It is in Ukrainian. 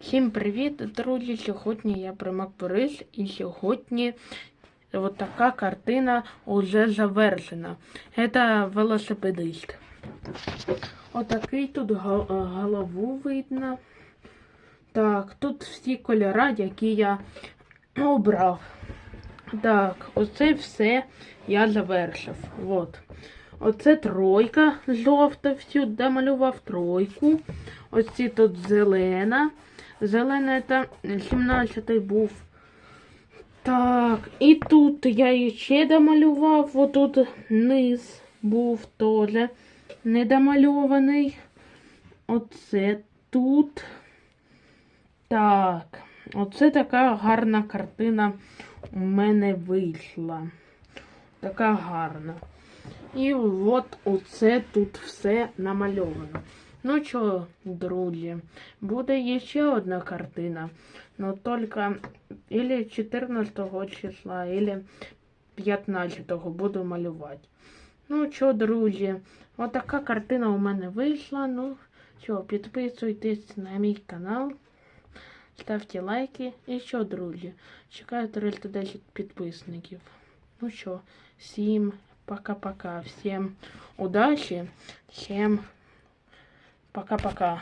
Всім привіт, друзі! Сьогодні я Примак Борис і сьогодні от така картина уже завершена. Це велосипедист. Отакий тут голову видно. Так, тут всі кольори, які я обрав. Так, оце все я завершив. От. Оце тройка жовта, всю домалював тройку. Ось ці тут зелена. Зелена це 17-й був. Так, і тут я ще домалював. Отут низ був теж недомальований. Оце тут. Так, оце така гарна картина у мене вийшла. Така гарна. І от оце тут все намальовано. Ну що, друзі, буде ще одна картина. Ну тільки или 14 числа, или 15 буду малювати. Ну що, друзі, отака картина у мене вийшла. Ну що, підписуйтесь на мій канал. Ставте лайки. І що, друзі, чекаю 310 підписників. Ну що, всім пока-пока. Всем удачи. Всем пока-пока.